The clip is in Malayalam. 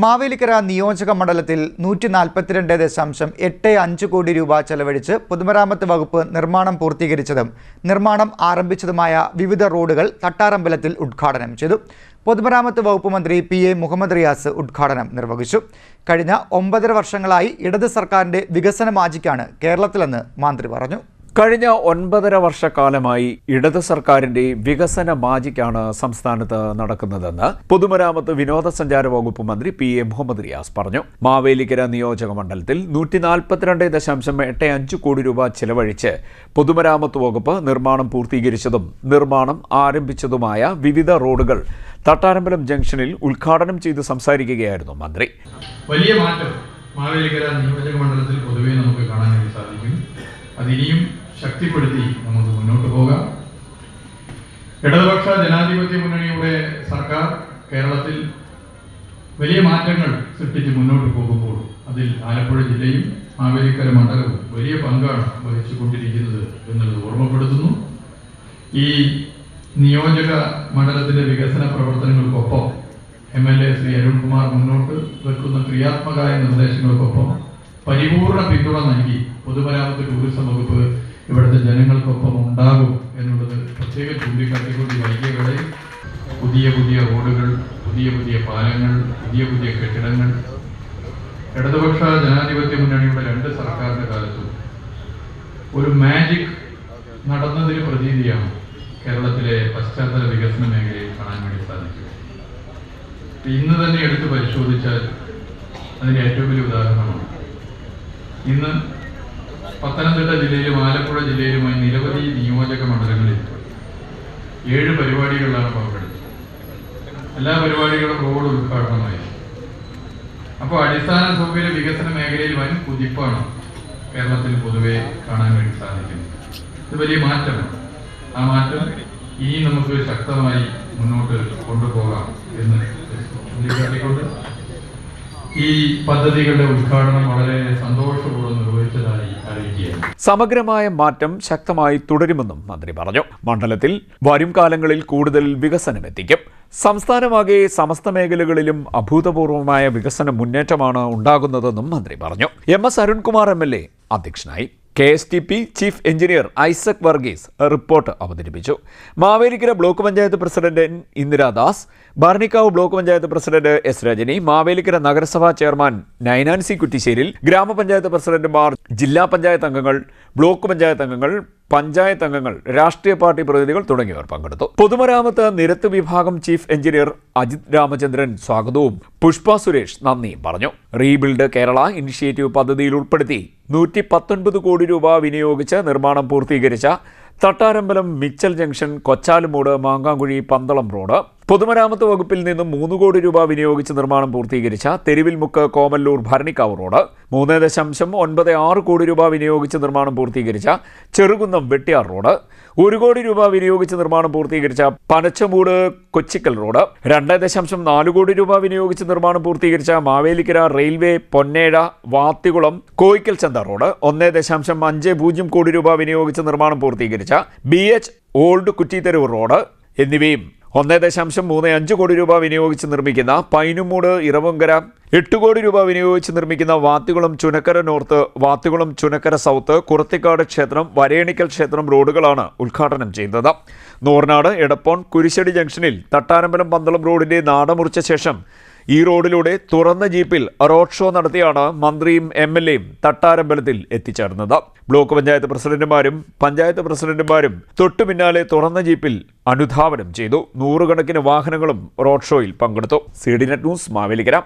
മാവേലിക്കര നിയോജക മണ്ഡലത്തിൽ നൂറ്റി നാൽപ്പത്തിരണ്ട് ദശാംശം എട്ട് അഞ്ച് കോടി രൂപ ചെലവഴിച്ച് പൊതുമരാമത്ത് വകുപ്പ് നിർമ്മാണം പൂർത്തീകരിച്ചതും നിർമ്മാണം ആരംഭിച്ചതുമായ വിവിധ റോഡുകൾ തട്ടാറമ്പലത്തിൽ ഉദ്ഘാടനം ചെയ്തു. പൊതുമരാമത്ത് വകുപ്പ് മന്ത്രി പി എ മുഹമ്മദ് റിയാസ് ഉദ്ഘാടനം നിർവഹിച്ചു. കഴിഞ്ഞ ഒമ്പതര വർഷങ്ങളായി ഇടത് സർക്കാരിന്റെ വികസന മാജിക്കാണ് കേരളത്തിലെന്ന് മന്ത്രി പറഞ്ഞു. കഴിഞ്ഞ ഒൻപതര വർഷക്കാലമായി ഇടത് സർക്കാരിന്റെ വികസന മാജിക്കാണ് സംസ്ഥാനത്ത് നടക്കുന്നതെന്ന് പൊതുമരാമത്ത് വിനോദസഞ്ചാര വകുപ്പ് മന്ത്രി പി എ മുഹമ്മദ് റിയാസ് പറഞ്ഞു. മാവേലിക്കര നിയോജക മണ്ഡലത്തിൽ ദശാംശം എട്ട് അഞ്ച് കോടി രൂപ ചെലവഴിച്ച് പൊതുമരാമത്ത് വകുപ്പ് നിർമ്മാണം പൂർത്തീകരിച്ചതും നിർമ്മാണം ആരംഭിച്ചതുമായ വിവിധ റോഡുകൾ തട്ടാരമ്പലം ജംഗ്ഷനിൽ ഉദ്ഘാടനം ചെയ്ത് സംസാരിക്കുകയായിരുന്നു മന്ത്രി. വലിയ മാറ്റം മാവേലിക്കര നിയോജക മണ്ഡലത്തിൽ നമുക്ക് കാണാൻ സാധിക്കും. അതിനിയും ശക്തിപ്പെടുത്തി നമുക്ക് മുന്നോട്ട് പോകാം. ഇടതുപക്ഷ ജനാധിപത്യ മുന്നണിയുടെ സർക്കാർ കേരളത്തിൽ വലിയ മാറ്റങ്ങൾ സൃഷ്ടിച്ച് മുന്നോട്ട് പോകുമ്പോൾ അതിൽ ആലപ്പുഴ ജില്ലയും മാവേലിക്കര മണ്ഡലവും വലിയ പങ്കാണ് വഹിച്ചുകൊണ്ടിരിക്കുന്നത് എന്നത് ഓർമ്മപ്പെടുത്തുന്നു. ഈ നിയോജക മണ്ഡലത്തിന്റെ വികസന പ്രവർത്തനങ്ങൾക്കൊപ്പം M L A Shri Arunkumar മുന്നോട്ട് വെക്കുന്ന ക്രിയാത്മകമായ നിർദ്ദേശങ്ങൾക്കൊപ്പം പരിപൂർണ പിന്തുണ നൽകി പൊതുമരാമത്ത് ടൂറിസം വകുപ്പ് ഇവിടുത്തെ ജനങ്ങൾക്കൊപ്പം ഉണ്ടാകും എന്നുള്ളത് പ്രത്യേകം ചൂണ്ടിക്കാട്ടിക്കൊണ്ട് വൈകിയ പുതിയ പുതിയ റോഡുകൾ പുതിയ പുതിയ പാലങ്ങൾ പുതിയ പുതിയ കെട്ടിടങ്ങൾ. ഇടതുപക്ഷ ജനാധിപത്യ മുന്നണിയുടെ രണ്ട് സർക്കാരിന്റെ കാലത്തും ഒരു മാജിക് നടന്നതിന് പ്രതീതിയാണ് കേരളത്തിലെ പശ്ചാത്തല വികസന മേഖലയിൽ കാണാൻ വേണ്ടി സാധിക്കും ഇന്ന് തന്നെ എടുത്ത് പരിശോധിച്ചാൽ അതിന് ഏറ്റവും വലിയ ഉദാഹരണമാണ്. ഇന്ന് പത്തനംതിട്ട ജില്ലയിലും ആലപ്പുഴ ജില്ലയിലുമായി നിരവധി നിയോജക മണ്ഡലങ്ങളിൽ ഏഴ് പരിപാടികളിലാണ് പങ്കെടുത്തത്. എല്ലാ പരിപാടികളും റോഡ് ഉദ്ഘാടനമായി. അപ്പോൾ അടിസ്ഥാന സൗകര്യ വികസന മേഖലയിൽ വൻ കുതിപ്പാണ് കേരളത്തിൽ പൊതുവെ കാണാൻ വേണ്ടി സാധിക്കുന്നത്. ഇത് വലിയ മാറ്റമാണ്. ആ മാറ്റം ഇനി നമുക്ക് ശക്തമായി മുന്നോട്ട് കൊണ്ടുപോകാം എന്ന് ചൂണ്ടിക്കാട്ടിക്കൊണ്ട് ഈ പദ്ധതികളുടെ ഉദ്ഘാടനം വളരെ സന്തോഷപൂർവം നിർവഹിച്ചതായി സമഗ്രമായ മാറ്റം ശക്തമായി തുടരുമെന്നും മന്ത്രി പറഞ്ഞു. മണ്ഡലത്തിൽ വരും കാലങ്ങളിൽ കൂടുതൽ വികസനം എത്തിക്കും. സംസ്ഥാനമാകെ സമസ്ത മേഖലകളിലും അഭൂതപൂർവമായ വികസന മുന്നേറ്റമാണ് ഉണ്ടാകുന്നതെന്നും മന്ത്രി പറഞ്ഞു. M S Arunkumar M L A അധ്യക്ഷനായി. K S T P chief engineer Isaac Varghese report അവതരിപ്പിച്ചു. Mavelikkara block panchayat president Indiradas Bharanikkavu block panchayat president S Rajani Mavelikkara നഗരസഭാ ചെയർമാൻ നൈനാൻസി കുറ്റിശ്ശേരിൽ ഗ്രാമപഞ്ചായത്ത് പ്രസിഡന്റുമാർ ജില്ലാ പഞ്ചായത്ത് അംഗങ്ങൾ ബ്ലോക്ക് പഞ്ചായത്ത് അംഗങ്ങൾ പഞ്ചായത്ത് അംഗങ്ങൾ രാഷ്ട്രീയ പാർട്ടി പ്രതിനിധികൾ തുടങ്ങിയവർ പങ്കെടുത്തു. പൊതുമരാമത്ത് നിരത്ത് വിഭാഗം ചീഫ് എഞ്ചിനീയർ അജിത് രാമചന്ദ്രൻ സ്വാഗതവും. പുഷ്പ സുരേഷ് നന്ദിയും പറഞ്ഞു. റീബിൽഡ് കേരള ഇനിഷ്യേറ്റീവ് പദ്ധതിയിൽ ഉൾപ്പെടുത്തി നൂറ്റി പത്തൊൻപത് കോടി രൂപ വിനിയോഗിച്ച് നിർമ്മാണം പൂർത്തീകരിച്ച Thattarambalam Mitchell junction Kochalumoodu Mankamkuzhy Pandalam road. പൊതുമരാമത്ത് വകുപ്പിൽ നിന്നും മൂന്ന് കോടി രൂപ വിനിയോഗിച്ച് നിർമ്മാണം പൂർത്തീകരിച്ച തെരുവിൽമുക്ക് കോമല്ലൂർ ഭരണിക്കാവ് റോഡ്. മൂന്ന് ദശാംശം ഒൻപത് ആറ് കോടി രൂപ വിനിയോഗിച്ച് നിർമ്മാണം പൂർത്തീകരിച്ച ചെറുകുന്നം വെട്ടിയാർ റോഡ്. ഒരു കോടി രൂപ വിനിയോഗിച്ച് നിർമ്മാണം പൂർത്തീകരിച്ച പനച്ചമൂട് കൊച്ചിക്കൽ റോഡ്. രണ്ട് ദശാംശം നാല് കോടി രൂപ വിനിയോഗിച്ച് നിർമ്മാണം പൂർത്തീകരിച്ച മാവേലിക്കര റെയിൽവേ പൊന്നേഴ വാത്തികുളം കോയിക്കൽ ചന്ത റോഡ്. ഒന്ന് ദശാംശം അഞ്ച് പൂജ്യം കോടി രൂപ വിനിയോഗിച്ച് നിർമ്മാണം പൂർത്തീകരിച്ച B H old Kuttitheruvu road. എന്നിവയും ഒന്ന് ദശാംശം മൂന്ന് അഞ്ച് കോടി രൂപ വിനിയോഗിച്ച് നിർമ്മിക്കുന്ന പൈനുമൂട് ഇറവങ്കര എട്ട് കോടി രൂപ വിനിയോഗിച്ച് നിർമ്മിക്കുന്ന വാത്തികുളം ചുനക്കര നോർത്ത് വാത്തികുളം ചുനക്കര സൗത്ത് കുറത്തിക്കാട് ക്ഷേത്രം വരേണിക്കൽ ക്ഷേത്രം റോഡുകളാണ് ഉദ്ഘാടനം ചെയ്യുന്നത്. നൂർനാട് എടപ്പോൺ കുരിശടി ജംഗ്ഷനിൽ തട്ടാരമ്പലം പന്തളം റോഡിന്റെ നാടമുറിച്ച ശേഷം ഈ റോഡിലൂടെ തുറന്ന ജീപ്പിൽ റോഡ് ഷോ നടത്തിയാണ് മന്ത്രിയും എം എൽ എയും തട്ടാരമ്പലത്തിൽ എത്തിച്ചേർന്നത്. ബ്ലോക്ക് പഞ്ചായത്ത് പ്രസിഡന്റുമാരും പഞ്ചായത്ത് പ്രസിഡന്റുമാരും തൊട്ടു പിന്നാലെ തുറന്ന ജീപ്പിൽ അനുധാവനം ചെയ്തു. നൂറുകണക്കിന് വാഹനങ്ങളും റോഡ് ഷോയിൽ പങ്കെടുത്തു. C D net news Mavelikkara.